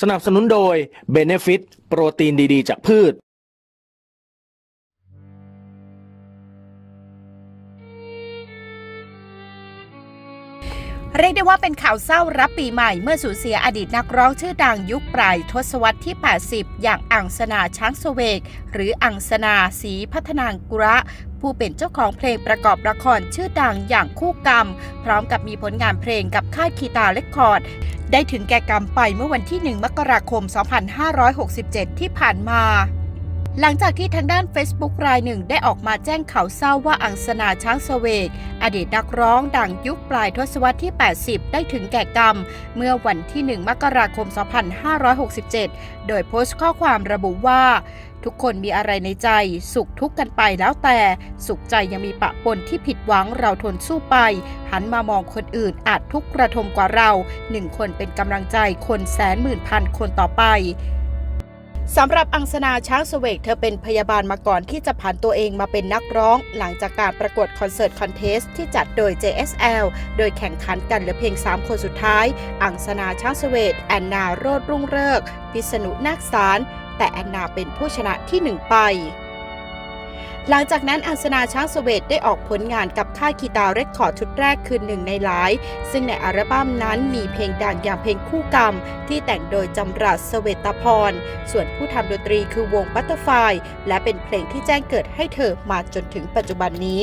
สนับสนุนโดย Benefit โปรตีนดีๆ จากพืช เรียกได้ว่าเป็นข่าวเศร้ารับปีใหม่เมื่อสูญเสียอดีตนักร้องชื่อดังยุคปลายทศวรรษที่ 80 อย่างอังสนาช้างสเวก หรืออังสนาศรีพัฒนางกุระผู้เป็นเจ้าของเพลงประกอบละครชื่อดังอย่างคู่กรรม พร้อมกับมีผลงานเพลงกับค่ายคีตาเลคคอร์ด ได้ถึงแก่กรรมไปเมื่อวันที่ 1 มกราคม 2567 ที่ผ่านมา หลังจากที่ทางด้าน Facebook รายหนึ่งได้ออกมาแจ้งข่าวเศร้าว่าอังสนาช้างเสวก อดีตนักร้องดังยุคปลายทศวรรษที่ 80 ได้ถึงแก่กรรม เมื่อวันที่ 1 มกราคม 2567 โดยโพสต์ข้อความระบุว่า ทุกคนมีอะไรในใจ สุขทุกข์กันไปแล้วแต่ สุขใจยังมีปะปนที่ผิดหวังเราทนสู้ไป หันมามองคนอื่นอาจทุกข์ระทมกว่าเราหนึ่งคนเป็นกำลังใจคนแสนหมื่นพันคนต่อไป สำหรับอังสนาช้างเสวกเธอเป็นพยาบาลมาก่อนที่จะผ่านตัวเองมาเป็นนักร้อง หลังจากการประกวดคอนเสิร์ตคอนเทสต์ที่จัดโดย JSL โดยแข่งขันกันเหลือเพียง 3 คนสุดท้าย อังสนาช้างเสวกแอนนาโรดรุ่งเริกพิษณุนาคสาร แต่แอนนาเป็นผู้ชนะทีหนึ่1 ไป หลังจากนั้นอังสนาช้างเสวตได้ออกผลงานกับค่ายคีตาเรคคอร์ดชุดแรกคือหนึ่งในหลาย ซึ่งในอัลบั้มนั้นมีเพลงดังอย่างเพลงคู่กรรม ที่แต่งโดยจำรัสสเวตพร ส่วนผู้ทำดนตรีคือวงบัตเตอร์ไฟและเป็นเพลงที่แจ้งเกิดให้เธอมาจนถึงปัจจุบันนี้